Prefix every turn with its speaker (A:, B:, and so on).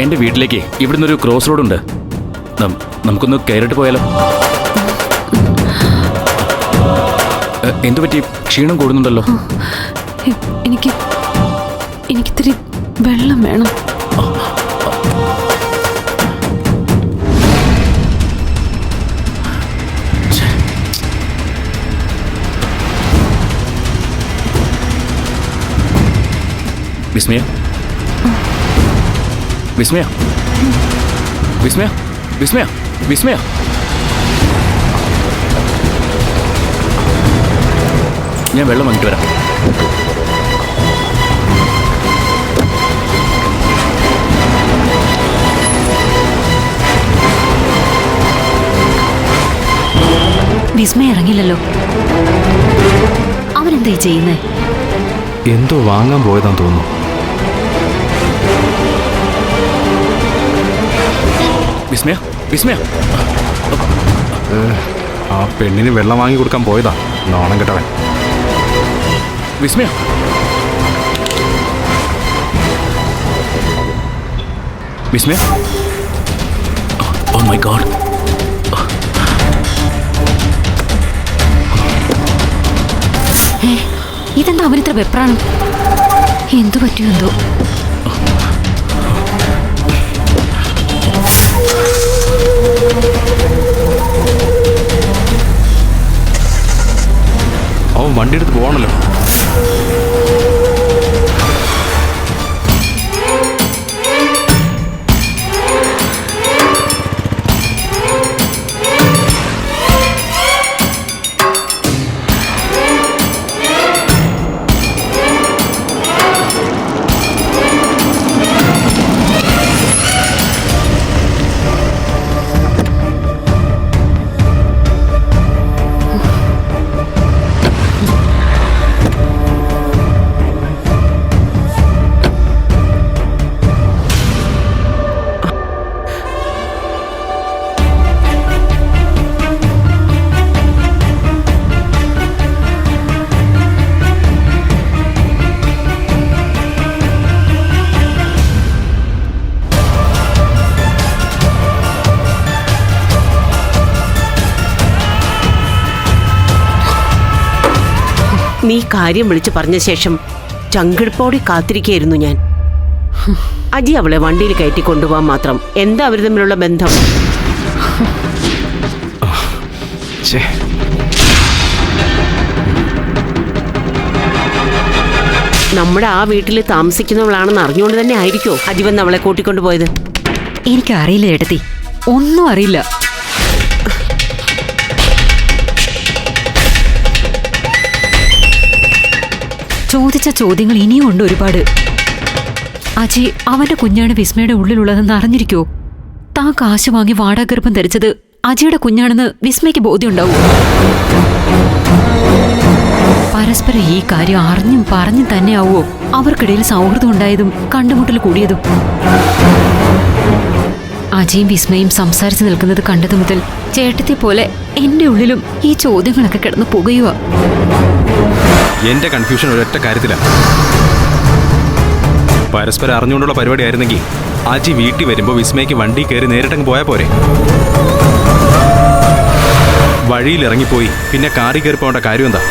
A: എന്റെ വീട്ടിലേക്ക് ഇവിടുന്ന് ഒരു ക്രോസ് റോഡ് ഉണ്ട്. നമുക്കൊന്ന് കയറിട്ട് പോയാലോ? എന്തു പറ്റി? ക്ഷീണം കൂടുന്നുണ്ടല്ലോ.
B: എനിക്ക് എനിക്ക് എനിക്കിത്തിരി വെള്ളം വേണം.
A: വിസ്മയ വിസ്മയ. വിസ്മയ. വിസ്മയ. വിസ്മയ. ഞാൻ വെള്ളം വാങ്ങിട്ട് വരാം.
C: വിസ്മയ ഇറങ്ങില്ലല്ലോ അവനെന്തായി ചെയ്യുന്നേ?
D: എന്തോ വാങ്ങാൻ പോയതാന്ന് തോന്നുന്നു.
A: വിസ്മയ വിസ്മയ.
D: ആ പെണ്ണിന് വെള്ളം വാങ്ങി കൊടുക്കാൻ പോയതാ. നാണം കെട്ടവൻ.
A: വിസ്മയ. വിസ്മയ. ഓ മൈ ഗോഡ്
C: ഇതെന്താ അവനിത്ര വെപ്രാണം എന്തു പറ്റിയോ എന്തോ?
D: വണ്ടി എടുത്ത് പോകണല്ലോ.
E: നീ കാര്യം വിളിച്ചു പറഞ്ഞ ശേഷം ചങ്കിടിപ്പോടെ കാത്തിരിക്കുകയായിരുന്നു ഞാൻ. അജി അവളെ വണ്ടിയിൽ കയറ്റി കൊണ്ടുപോകാൻ മാത്രം എന്താ അവർ തമ്മിലുള്ള ബന്ധം? നമ്മുടെ ആ വീട്ടിൽ താമസിക്കുന്നവളാണെന്ന് അറിഞ്ഞുകൊണ്ട് തന്നെ ആയിരിക്കോ അജി വന്ന് അവളെ കൂട്ടിക്കൊണ്ടുപോയത്?
C: എനിക്കറിയില്ല ഏട്ടത്തി ഒന്നും അറിയില്ല. ചോദിച്ച ചോദ്യങ്ങൾ ഇനിയും ഉണ്ട് ഒരുപാട്. അജി അവന്റെ കുഞ്ഞാണ് വിസ്മയുടെ ഉള്ളിലുള്ളതെന്ന് അറിഞ്ഞിരിക്കോ? താൻ കാശ് വാങ്ങി വാടകഗർഭം ധരിച്ചത് അജിയുടെ കുഞ്ഞാണെന്ന് വിസ്മയ്ക്ക് ബോധ്യമുണ്ടാവും. പരസ്പരം ഈ കാര്യം അറിഞ്ഞും പറഞ്ഞും തന്നെയാവോ അവർക്കിടയിൽ സൗഹൃദം ഉണ്ടായതും കണ്ടുമുട്ടൽ കൂടിയതും. അജയും വിസ്മയും സംസാരിച്ചു നിൽക്കുന്നത് കണ്ടതു മുതൽ ചേട്ടത്തെ പോലെ എന്റെ ഉള്ളിലും ഈ ചോദ്യങ്ങളൊക്കെ കിടന്നു പുകയുക.
D: എന്റെ കൺഫ്യൂഷൻ ഒരൊറ്റ കാര്യത്തിലാണ് പരസ്പരം അറിഞ്ഞുകൊണ്ടുള്ള പരിപാടി ആയിരുന്നെങ്കിൽ അജി വീട്ടിൽ വരുമ്പോൾ വിസ്മയ്ക്ക് വണ്ടി കയറി നേരിട്ടങ്ങ് പോയാൽ പോരെ. വഴിയിൽ ഇറങ്ങിപ്പോയി പിന്നെ കാറി കയറി പോകേണ്ട കാര്യം എന്താ?